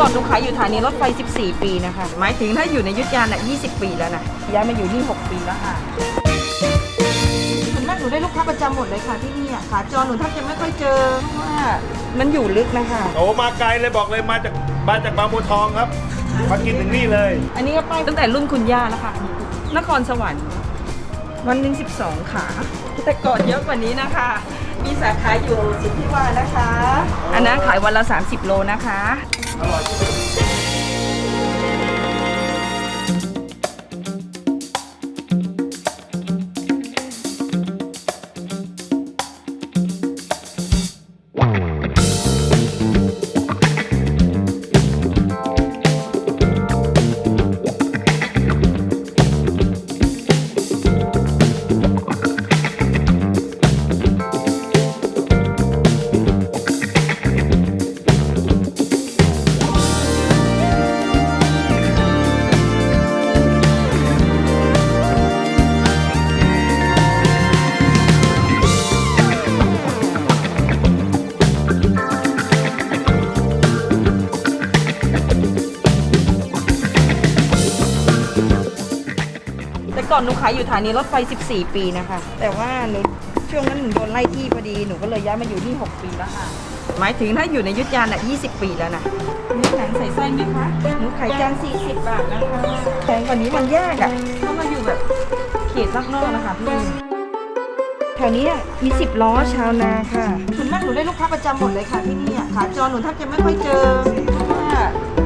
ก่อนหนูขายอยู่สถานีรถไฟ 14 ปีนะคะ หมายถึงถ้าอยู่ในยุทธยานอะ20 ปีแล้วนะย้ายมาอยู่นี่ 6 ปีแล้วค่ะส่วนมากหนูได้ลูกค้าประจำหมดเลยค่ะที่นี่อะขาจรหนูแทบจะไม่ค่อยเจอเพราะว่ามันอยู่ลึกนะคะ โอ้มาไกลเลยบอกเลยมาจากมาจากบางบัวทองครับ มากินถึงนี่เลย อันนี้ก็ไปตั้งแต่รุ่นคุณย่าแล้วค่ะ นครสวรรค์ วันหนึ่ง12 ขา แต่ก่อนเยอะกว่านี้นะคะ มีสาขาอยู่สิทธิวานะคะ อันนั้นขายวันละ 30 โลนะคะ แต่ ก่อนหนูขายอยู่สถานีรถไฟ 14 ปีนะคะ แต่ว่าหนูช่วงนั้นหนูโดนไล่ที่พอดีหนูก็เลยย้ายมาอยู่นี่ 6 ปีแล้วค่ะหมายถึงถ้าอยู่ในยุทธยานอะ20 ปีแล้วนะมีหนังใส่ไส้ไหมคะหนูขายจาน40 บาทนะคะแพงกว่านี้มันยากอะเพราะมาอยู่แบบเขตลักนอกนะคะพี่แถวนี้มี 10 ล้อชาวนาค่ะส่วนมากหนูได้ลูกค้าประจำหมดเลยค่ะที่นี่อะขาจรหนูแทบจะไม่ค่อยเจอเพราะว่า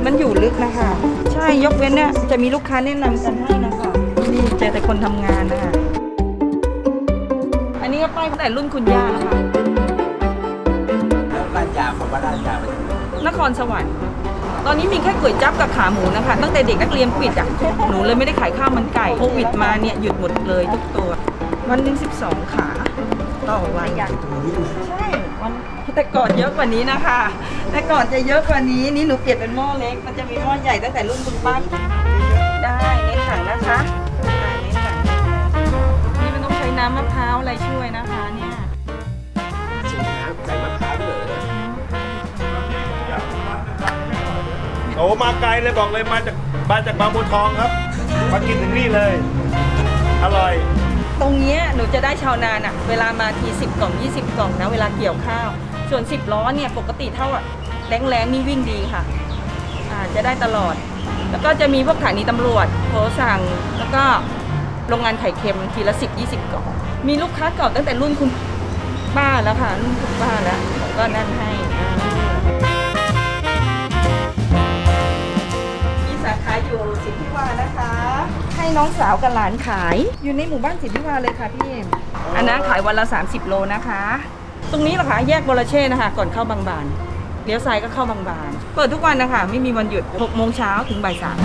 มันอยู่ลึกนะคะ ใช่ยกเว้นเนี่ยจะมีลูกค้าแนะนำกันให้นะคะนี่ เจอแต่คนทำงานนะคะอันนี้ก็ป้ายตั้งแต่รุ่นคุณย่าแล้วค่ะ แล้วร้านยาผมว่าร้านยามันนครสวรรค์ ตอนนี้มีแค่ก๋วยจั๊บกับขาหมูนะคะ ตั้งแต่เด็กนักเรียนปิดอะหนูเลยไม่ได้ขายข้าวมันไก่ โควิดมาเนี่ยหยุดหมดเลยทุกตัว วันหนึ่ง12 ขา ต่อวัน ใช่วันแต่ก่อนเยอะกว่านี้นะคะ แต่ก่อนจะเยอะกว่านี้ นี่หนูเปลี่ยนเป็นหม้อเล็ก มันจะมีหม้อใหญ่ตั้งแต่รุ่นคุณป้าได้เน้นถังนะคะ อะไรช่วยนะคะเนี่ยใส่น้ำใส่มะพร้าวด้วยเหรอโอ้มาไกลเลยบอกเลยมาจากมาจากบางบัวทองครับ มากินถึงนี่เลย อร่อย ตรงเนี้ยหนูจะได้ชาวนาน่ะเวลามาที 10 กล่อง 20 กล่องนะเวลาเกี่ยวข้าว ส่วน 10 ล้อเนี่ยปกติเท่าอะแรงแรงๆนี่วิ่งดีค่ะอ่าจะได้ตลอด แล้วก็จะมีพวกฐานีตำรวจโทรสั่ง แล้วก็โรงงานไข่เค็มทีละ 10 20 กล่อง มีลูกค้าเก่าตั้งแต่รุ่นคุณป้าแล้วค่ะรุ่นคุณป้าแล้วผมก็นั่นให้อ่ามีสาขาอยู่สิทธิวานะคะ ให้น้องสาวกับหลานขาย อยู่ในหมู่บ้านสิทธิวาเลยค่ะพี่อันนั้นขายวันละ 30 โลนะคะ ตรงนี้เหรอคะแยกบรเช่นะคะ ก่อนเข้าบางบานเลี้ยวซ้ายก็เข้าบางบาน เปิดทุกวันนะคะ ไม่มีวันหยุด6โมงเช้าถึงบ่ายสาม